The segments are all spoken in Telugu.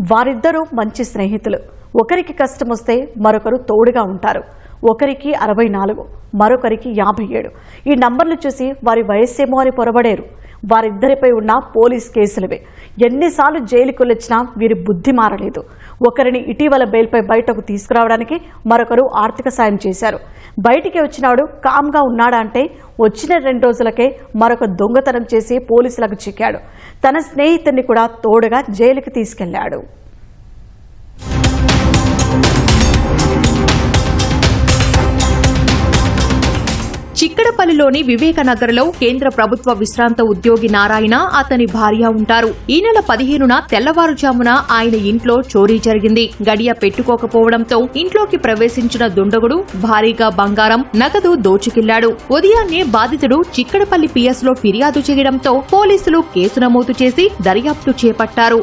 వారిద్దరూ మంచి స్నేహితులు. ఒకరికి కష్టం వస్తే మరొకరు తోడుగా ఉంటారు. ఒకరికి అరవై నాలుగు మరొకరికి యాభై ఏడు. ఈ నంబర్లు చూసి వారి వయస్సేమో అని పొరబడేరు. వారిద్దరిపై ఉన్న పోలీస్ కేసులవే. ఎన్నిసార్లు జైలుకు వచ్చినా వీరి బుద్ధి మారలేదు. ఒకరిని ఇటీవల బెయిల్పై బయటకు తీసుకురావడానికి మరొకరు ఆర్థిక సాయం చేశారు. బయటికి వచ్చినాడు కామ్గా ఉన్నాడా అంటే వచ్చిన రెండు రోజులకే మరొక దొంగతనం చేసి పోలీసులకు చిక్కాడు. తన స్నేహితుడిని కూడా తోడుగా జైలుకి తీసుకెళ్ళాడు చిక్కడపల్లిలోని వివేకనగర్లో కేంద్ర ప్రభుత్వ విశ్రాంత ఉద్యోగి నారాయణ అతని భార్య ఉంటారు. ఈ నెల పదిహేనున తెల్లవారుజామున ఆయన ఇంట్లో చోరీ జరిగింది. గడియ పెట్టుకోకపోవడంతో ఇంట్లోకి ప్రవేశించిన దుండగుడు భారీగా బంగారం నగదు దోచుకెళ్ళాడు. ఉదయాన్నే బాధితుడు చిక్కడపల్లి పిఎస్లో ఫిర్యాదు చేయడంతో పోలీసులు కేసు నమోదు చేసి దర్యాప్తు చేపట్టారు.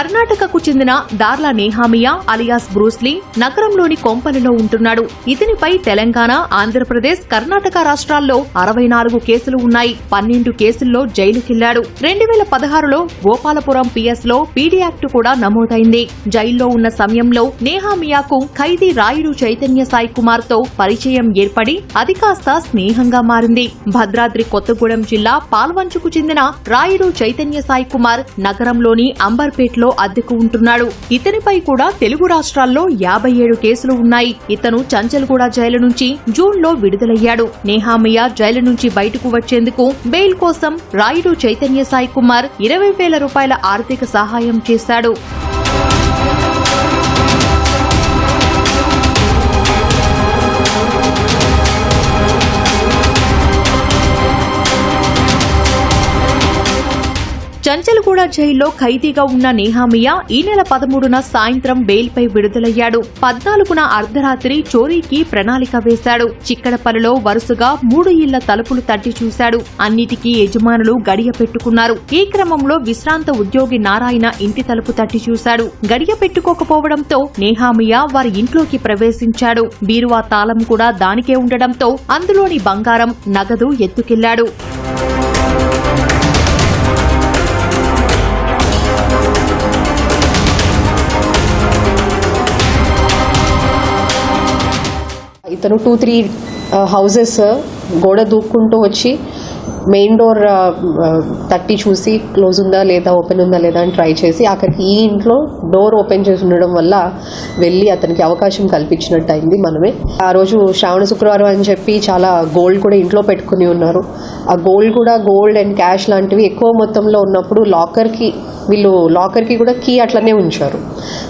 కర్ణాటకకు చెందిన దార్లా నేహామియా అలియాస్ బ్రూస్లీ నగరంలోని కొంపలిలో ఉంటున్నాడు. ఇతనిపై తెలంగాణ ఆంధ్రప్రదేశ్ కర్ణాటక రాష్ట్రాల్లో అరవై నాలుగు కేసులు ఉన్నాయి. పన్నెండు కేసుల్లో జైలుకెళ్ళాడు. రెండు వేల పదహారులో గోపాలపురం పిఎస్లో పీడీ యాక్ట్ కూడా నమోదైంది. జైల్లో ఉన్న సమయంలో నేహామియాకు ఖైదీ రాయుడు చైతన్య సాయి కుమార్తో పరిచయం ఏర్పడి అది కాస్త స్నేహంగా మారింది. భద్రాద్రి కొత్తగూడెం జిల్లా పాల్వంచుకు చెందిన రాయుడు చైతన్య సాయి కుమార్ నగరంలోని అంబర్పేట్లో అద్దెకు ఉంటున్నాడు. ఇతనిపై కూడా తెలుగు రాష్ట్రాల్లో యాభై ఏడు కేసులు ఉన్నాయి. ఇతను చంచల్గూడ జైలు నుంచి జూన్లో విడుదలయ్యాడు. నేహామయ్య జైలు నుంచి బయటకు వచ్చేందుకు బెయిల్ కోసం రాయుడు చైతన్య సాయి కుమార్ ఇరవై వేల రూపాయల ఆర్థిక సహాయం చేశాడు. చంచల్గూడ జైల్లో ఖైదీగా ఉన్న నేహామియా ఈ నెల పదమూడున సాయంత్రం బెయిల్పై విడుదలయ్యాడు. పద్నాలుగున అర్ధరాత్రి చోరీకి ప్రణాళిక వేశాడు. చిక్కడపల్లిలో వరుసగా మూడు ఇళ్ళ తలుపులు తట్టి చూశాడు. అన్నిటికీ యజమానులు గడియ పెట్టుకున్నారు. ఈ క్రమంలో విశ్రాంత ఉద్యోగి నారాయణ ఇంటి తలుపు తట్టి చూశాడు. గడియ పెట్టుకోకపోవడంతో నేహామియా వారి ఇంట్లోకి ప్రవేశించాడు. బీరువా తాళం కూడా దానికే ఉండడంతో అందులోని బంగారం నగదు ఎత్తుకెళ్ళాడు. ఇతను టూ త్రీ హౌజెస్ గోడ దూక్కుంటూ వచ్చి మెయిన్ డోర్ తట్టి చూసి క్లోజ్ ఉందా లేదా ఓపెన్ ఉందా లేదా అని ట్రై చేసి అక్కడికి ఈ ఇంట్లో డోర్ ఓపెన్ చేసి ఉండడం వల్ల వెళ్ళి అతనికి అవకాశం కల్పించినట్టు అయింది మనమే. ఆ రోజు శ్రావణ శుక్రవారం అని చెప్పి చాలా గోల్డ్ కూడా ఇంట్లో పెట్టుకుని ఉన్నారు. ఆ గోల్డ్ కూడా గోల్డ్ అండ్ క్యాష్ లాంటివి ఎక్కువ మొత్తంలో ఉన్నప్పుడు లాకర్కి వీళ్ళు లాకర్కి కూడా కీ అట్లనే ఉంచారు.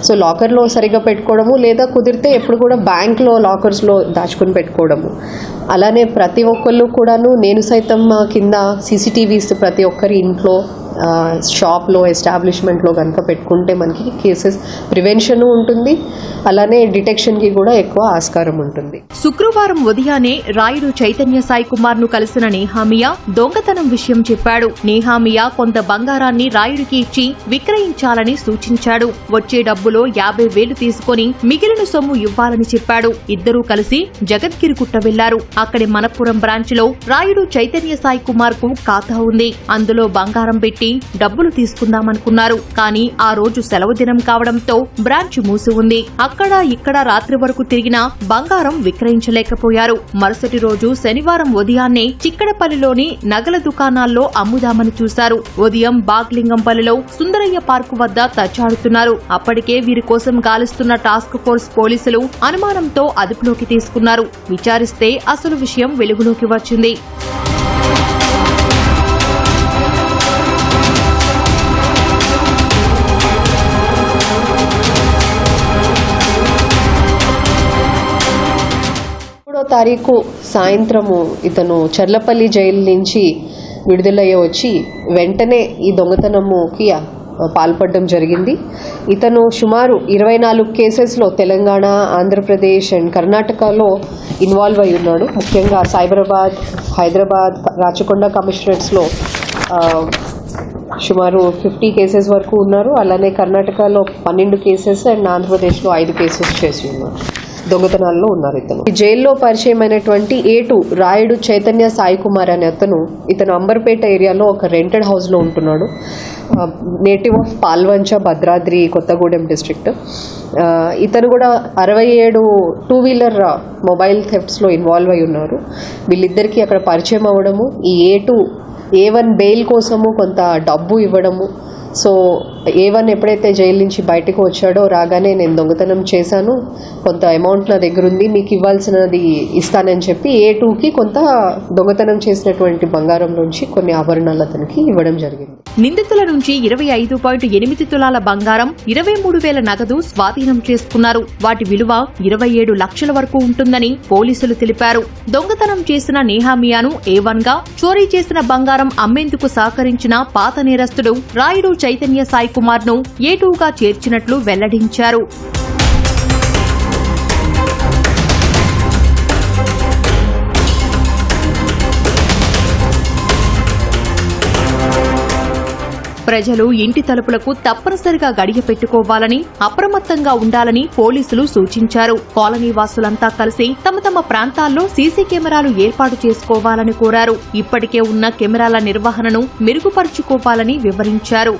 సో లాకర్లో సరిగ్గా పెట్టుకోవడము లేదా కుదిరితే ఎప్పుడు కూడా బ్యాంక్లో లాకర్స్లో దాచుకుని పెట్టుకోవడము. అలానే ప్రతి ఒక్కళ్ళు కూడాను నేను సైతం కింద కింద సీసీటీవీస్ ప్రతి ఒక్కరి ఇంట్లో షాప్లో ఎస్టాబ్లిష్మెంట్లో కనుక పెట్టుకుంటే మనకి కేసెస్ ప్రివెన్షన్ ఉంటుంది. అలానే డిటెక్షన్కి కూడా ఎక్కువ ఆస్కారం ఉంటుంది. శుక్రవారం ఉదయానే రాయుడు చైతన్య సాయి కుమార్ను కలిసిన నేహామియా దొంగతనం విషయం చెప్పాడు. నేహామియా కొంత బంగారాన్ని రాయుడికి ఇచ్చి విక్రయించాలని సూచించాడు. వచ్చే డబ్బులో యాభై వేలు తీసుకుని మిగిలిన సొమ్ము ఇవ్వాలని చెప్పాడు. ఇద్దరూ కలిసి జగద్గిరిగుట్ట వెళ్ళారు అక్కడి మనపురం బ్రాంచ్లో రాయుడు చైతన్య సాయి కుమార్కు ఖాతా ఉంది. అందులో బంగారం పెట్టి డబ్బులు తీసుకుందామనుకున్నారు. కానీ ఆ రోజు సెలవు దినం కావడంతో బ్రాంచ్ మూసి ఉంది. అక్కడ ఇక్కడ రాత్రి వరకు తిరిగినా బంగారం విక్రయించలేకపోయారు. మరుసటి రోజు శనివారం ఉదయాన్నే చిక్కడపల్లిలోని నగల దుకాణాల్లో అమ్ముదామని చూశారు. ఉదయం బాగ్లింగంపల్లిలో సుందరయ్య పార్కు వద్ద తచ్చాడుతున్నారు. అప్పటికే వీరి కోసం గాలిస్తున్న టాస్క్ ఫోర్స్ పోలీసులు అనుమానంతో అదుపులోకి తీసుకున్నారు. విచారిస్తే అసలు విషయం వెలుగులోకి వచ్చింది. పదమూడో తారీఖు సాయంత్రము ఇతను చర్లపల్లి జైలు నుంచి విడుదలయ్య వచ్చి వెంటనే ఈ దొంగతనముకి పాల్పడడం జరిగింది. ఇతను సుమారు ఇరవై నాలుగు కేసెస్లో తెలంగాణ ఆంధ్రప్రదేశ్ అండ్ కర్ణాటకలో ఇన్వాల్వ్ అయి ఉన్నాడు. ముఖ్యంగా సైబరాబాద్ హైదరాబాద్ రాచకొండ కమిషనరేట్స్లో సుమారు ఫిఫ్టీ కేసెస్ వరకు ఉన్నారు. అలానే కర్ణాటకలో పన్నెండు కేసెస్ అండ్ ఆంధ్రప్రదేశ్లో ఐదు కేసెస్ చేసి ఉన్నారు. దొంగతనాల్లో ఉన్నారు ఇతను. ఈ జైల్లో పరిచయమైనటువంటి A two A two Rayudu Chaitanya Sai Kumar అనే అతను ఇతను అంబర్పేట ఏరియాలో ఒక రెంటెడ్ హౌస్లో ఉంటున్నాడు. Native of Palvancha Bhadradri Kothagudem district. ఇతను కూడా అరవై ఏడు టూ వీలర్ మొబైల్ థెఫ్ట్స్లో ఇన్వాల్వ్ అయి ఉన్నారు. వీళ్ళిద్దరికీ అక్కడ పరిచయం అవ్వడము ఈ A two A one bail కోసము కొంత డబ్బు ఇవ్వడము సో ఏ వన్ ఎప్పుడైతే జైలు నుంచి బయటకు వచ్చాడో రాగానే నేను దొంగతనం చేశాను. కొంత అమౌంట్ నా దగ్గర ఉంది మీకు ఇవ్వాల్సినది ఇస్తానని చెప్పి ఏ టూకి కొంత దొంగతనం చేసినటువంటి బంగారం నుంచి కొన్ని ఆభరణాలు అతనికి ఇవ్వడం జరిగింది. నిందితుల నుంచి ఇరవై ఐదు పాయింట్ ఎనిమిది తులాల బంగారం ఇరవై మూడు వేల నగదు స్వాధీనం చేసుకున్నారు. వాటి విలువ ఇరవై ఏడు లక్షల వరకు ఉంటుందని పోలీసులు తెలిపారు. దొంగతనం చేసిన నేహామియాను ఏ గా చోరీ చేసిన బంగారం అమ్మేందుకు సహకరించిన పాత నేరస్తుడు రాయుడు చైతన్య సాయి కుమార్ను ఏటూగా చేర్చినట్లు వెల్లడించారు. ప్రజలు ఇంటి తలుపులకు తప్పనిసరిగా గడియ పెట్టుకోవాలని అప్రమత్తంగా ఉండాలని పోలీసులు సూచించారు. కాలనీ వాసులంతా కలిసి తమ తమ ప్రాంతాల్లో సీసీ కెమెరాలు ఏర్పాటు చేసుకోవాలని కోరారు. ఇప్పటికే ఉన్న కెమెరాల నిర్వహణను మెరుగుపరుచుకోవాలని వివరించారు.